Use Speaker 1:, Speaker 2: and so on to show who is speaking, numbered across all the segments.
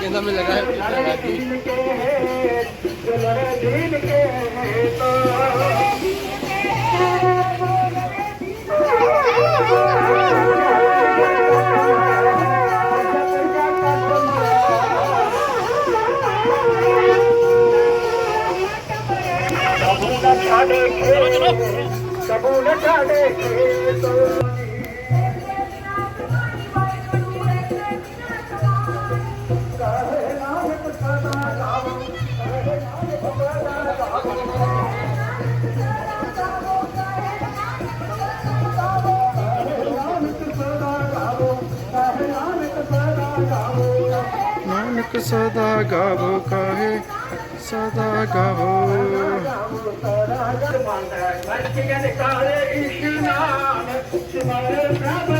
Speaker 1: ਕਹਿੰਦਾ ਮੈਂ ਲਗਾ ਲਗਾ
Speaker 2: ਕੇ ਦਿਨ ਕੇ ਹੈ ਤਾਂ न छाड़े कबू न छाड़े
Speaker 3: ਨਾਨਕ ਸਦਾ ਗਾਵੋ ਕਾਹੇ ਸਦਾ ਗਾਵੋ
Speaker 2: ਕਾਲੇ ਇਸ਼ਨਾਨ। ਸਿਮਰ ਪ੍ਰਭ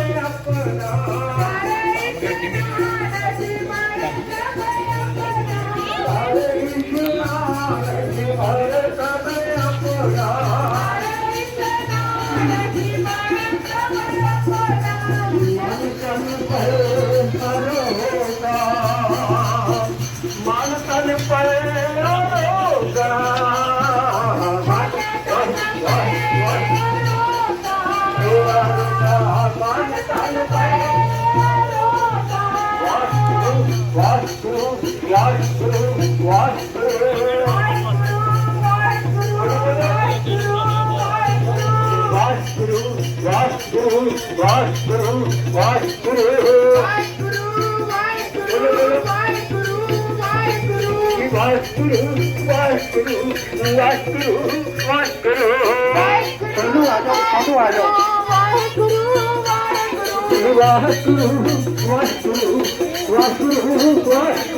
Speaker 2: ਵਾਹਿਗੁਰੂ ਵਾਹਿਗੁਰੂ ਵਾਹਿਗੁਰੂ ਵਾਹਿਗੁਰੂ ਵਾਹਿਗੁਰੂ ਵਾਹਿਗੁਰੂ ਵਾਹਿਗੁਰੂ ਵਾਹਿਗੁਰੂ ਵਾਹਿਗੁਰੂ ਵਾਹਿਗੁਰੂ ਵਾਹਿਗੁਰੂ ਸੰਧੂ ਆ ਜਾਓ ਸੰਧੂ ਆ ਜਾਓ ਵਾਹਿਗੁਰੂ ਵਾਹਿਗੁਰੂ ਵਾਹਿਗੁਰੂ ਵਾਹਿਗੁਰੂ ਵਾਹਿਗੁਰੂ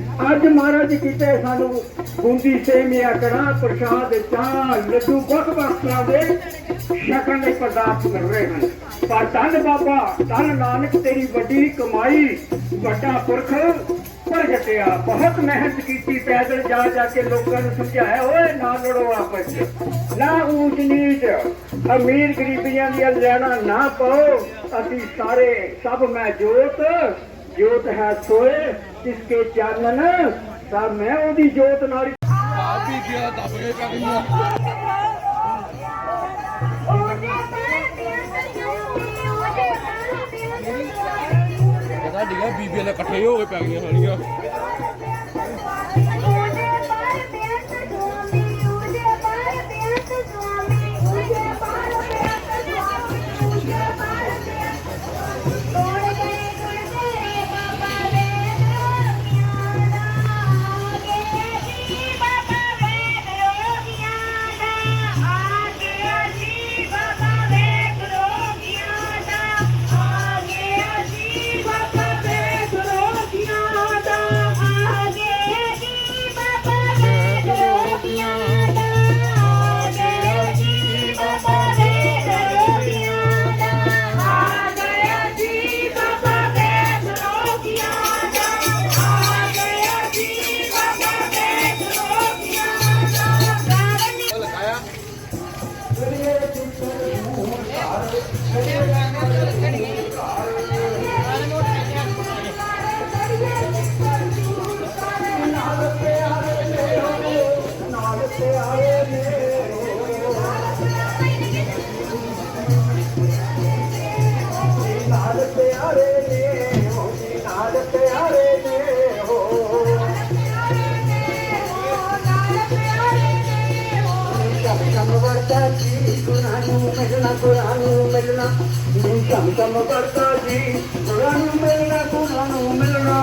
Speaker 2: ਅੱਜ ਮਹਾਰਾਜ ਜੀ ਕੀਤੇ ਸਾਨੂੰ ਬੂੰਦੀ ਸੇਮੀਆਂ ਕੜਾ ਪ੍ਰਸ਼ਾਦ ਚਾਹ, ਲੱਡੂ ਵੱਖ ਵੱਖ ਤਰ੍ਹਾਂ ਦੇ ਛਕਣ ਦੇ ਪਦਾਰਥ ਮਿਲ ਰਹੇ ਹਨ। ਪਰ ਧੰਨ ਬਾਬਾ, ਧੰਨ ਨਾਨਕ, ਤੇਰੀ ਵੱਡੀ ਕਮਾਈ, ਵੱਡਾ ਪੁਰਖ ਪ੍ਰਗਟਿਆ। ਬਹੁਤ ਮਿਹਨਤ ਕੀਤੀ, ਪੈਦਲ ਜਾ ਜਾ ਕੇ ਲੋਕਾਂ ਨੂੰ ਸਮਝਾਇਆ, ਓਏ ਨਾ ਲੜੋ ਆਪਸ ਚ, ਨਾ ਊਚ ਨੀਚ। ਅਮੀਰ ਗਰੀਬੀਆਂ ਦੀਆਂ ਲੈਣਾ ਨਾ ਪਾਓ, ਅਸੀਂ ਸਾਰੇ ਸਭ ਮੈਂ ਜੋਤ। ਜੋਤ ਹੈ ਸੋਏ ਜਿਸਕੇ ਚਾਨਣ ਸਭ ਮੈਂ ਉਹਦੀ ਜੋਤ ਨਾਲ ਹੀ
Speaker 1: ਆ ਵੀ ਗਿਆ, ਦੱਬ ਕੇ ਪੈ ਡਿਗਾ ਬੀਬੀਆਂ ਦੇ ਇਕੱਠੇ ਹੋ ਕੇ ਪੈ ਗਈਆਂ ਸਾਰੀਆਂ
Speaker 2: பெரிய ਜੀ ਗੁਰਾਂ ਨੂੰ ਮਿਲਣਾ ਗੁਰਾਂ ਨੂੰ ਮਿਲਣਾ ਸ਼ਮ ਸ਼ਮ ਵਰਤਾ ਜੀ ਗੁਰਾਂ ਨੂੰ ਮਿਲਣਾ ਗੁਰਾਂ ਨੂੰ ਮਿਲਣਾ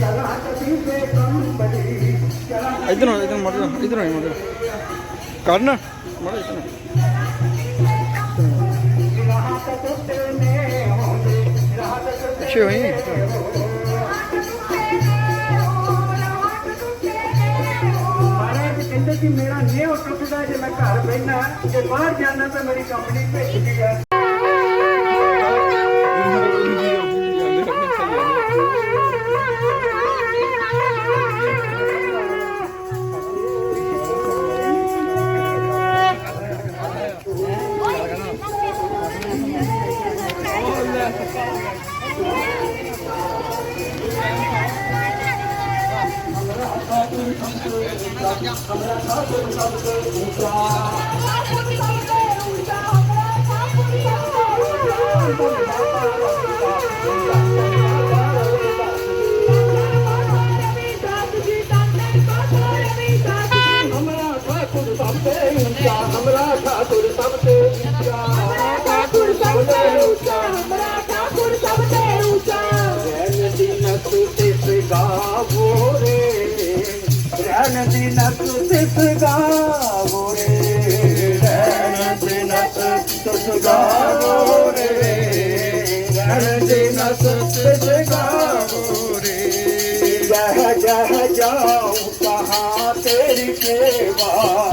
Speaker 2: ਚਲਾ ਕਤੀ ਦੇ ਤੇ
Speaker 3: ਪਿੱਛੇ eh?
Speaker 2: ਮਹਾਰਾਜ ਕਹਿੰਦੇ ਕਿ ਮੇਰਾ ਨੇਹ ਟੁੱਟਦਾ ਜੇ ਮੈਂ ਘਰ ਬੈਠਾ ਜੇ ਬਾਹਰ ਜਾਣਾ ਤਾਂ ਮੇਰੀ ਕੰਪਨੀ ਭੇਜਦੀ ਹੈ ਹਮਰਾ ਜਹ ਜਹ ਜਾਉ ਕਹਾ ਤੇਰੀ ਸੇਵਾ।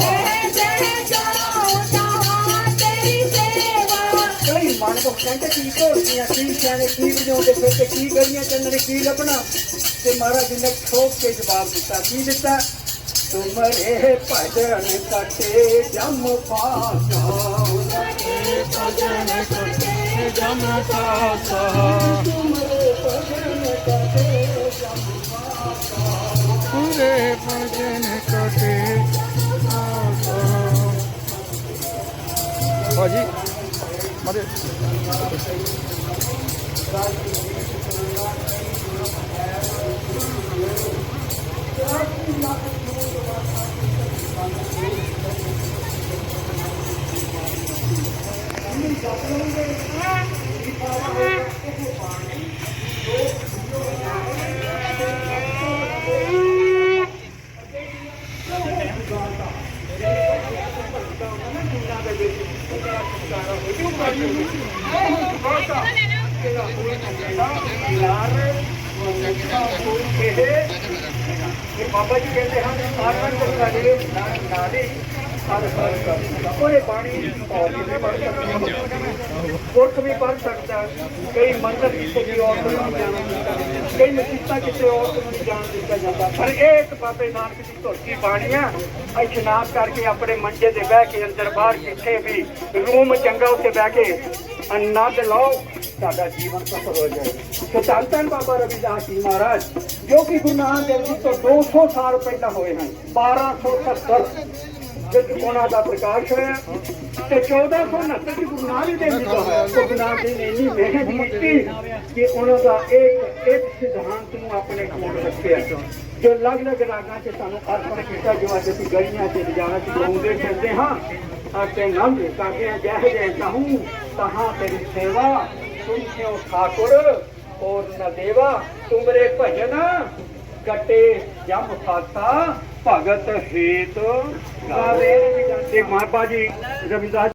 Speaker 2: ਕਈ ਮਨ ਕੋ ਕਹਿੰਦੇ ਕੀ ਘੋੜੀਆਂ ਕੀ ਸਿਆਣੇ ਕੀ ਵਜਾਉਂਦੇ ਫਿਰ ਤੇ ਕੀ ਗਲੀਆਂ ਚੱਲਣ ਕੀ ਲੱਭਣਾ? ਤੇ ਮਹਾਰਾਜ ਨੇ ਠੋਕ ਕੇ ਜਵਾਬ ਦਿੱਤਾ ਕੀ ਦਿੱਤਾ? ਤੁਮਰੇ ਭਜਨ ਕਟੇ ਜਮ ਪਾਸਾ।
Speaker 3: ਜਮ
Speaker 2: ਤੁਮਰੇ ਭਜਨ ਕਟੇ
Speaker 3: ਪੂਰੇ ਭਜਨ ਕਟੇ ਆਸਾ ਭਾਜੀ ਮਾਰੇ
Speaker 2: ਇਹ ਬਾਬਾ ਜੀ ਕਹਿੰਦੇ ਹਨ ਆਰਮਨ ਦੇ ਸਾਡੇ ਨਾਲੇ ਉਹਨੇ ਪਾਣੀ ਔਰ ਵੀ ਪੜ ਸਕਦਾ ਗੁਰਖ ਵੀ ਪੜ ਸਕਦਾ ਕਈ ਮੰਦਰ ਕਈ ਮਸੀਤਾਂ ਕਿਸੇ ਔਰਤ ਨੂੰ ਨਹੀਂ ਜਾਣ ਦਿੱਤਾ ਜਾਂਦਾ। ਪਰ ਇਹ ਇੱਕ ਬਾਬੇ ਨਾਨਕ ਦੀ ਧੋਤੀ ਬਾਣੀ ਆ। ਇਸ਼ਨਾਨ ਕਰਕੇ ਆਪਣੇ ਮੰਜੇ ਤੇ ਬਹਿ ਕੇ ਅੰਦਰ ਬਾਹਰ ਕਿੱਥੇ ਵੀ ਰੂਮ ਚੰਗਾ ਉੱਤੇ ਬਹਿ ਕੇ ਆਨੰਦ ਲਓ, ਸਾਡਾ ਜੀਵਨ ਸਫਲ ਹੋ ਜਾਏ। ਸੋ ਧੰਨ ਬਾਬਾ ਰਵਿਦਾਸ ਜੀ ਮਹਾਰਾਜ, ਜੋ ਕਿ ਗੁਰੂ ਨਾਨਕ ਦੇਵ ਜੀ ਤੋਂ 200 ਸਾਲ ਪਹਿਲਾਂ ਹੋਏ ਹਨ 1270 ਵਿੱਚ ਉਹਨਾਂ ਦਾ ਪ੍ਰਕਾਸ਼ ਹੋਇਆ ਤੇ 1469 ਚ ਗੁਰੂ ਨਾਨਕ ਦੇਵ ਜੀ ਦਾ ਹੋਇਆ। ਗੁਰੂ ਨਾਨਕ ਦੇਵ ਨੇ ਇੰਨੀ ਮਿਹਨਤ ਕੀਤੀ ਕਿ ਉਹਨਾਂ ਦਾ ਇੱਕ ਇੱਕ ਸਿਧਾਂਤ ਨੂੰ ਆਪਣੇ ਕੋਲ ਰੱਖਿਆ ਜੋ ਅਲੱਗ-ਅਲੱਗ ਰਾਗਾਂ 'ਚ ਸਾਨੂੰ ਅਰਪਣ ਕੀਤਾ ਜੋ ਅੱਜ ਅਸੀਂ ਗਲੀਆਂ 'ਚ ਬਾਜ਼ਾਰਾਂ 'ਚ ਗਾਉਂਦੇ ਫਿਰਦੇ ਹਾਂ ਅਤੇ ਨੰਦ ਕਾਕੇ ਜਹ ਜੈ ਚਾਹੂੰ ਤਹਾਂ ਤੇਰੀ ਸੇਵਾ ਸਿਓ ਠਾਕੁਰ? ਔਰ ਨ ਦੇਵਾ ਤੁਮਰੇ ਭਜਨ ਕਟੇ ਜਮ ਖਾਤਾ ਭਗਤ ਹੇਤ ਗਾਵੇ। ਤੇ ਮਾਪਾ ਜੀ ਰਵਿਦਾਸ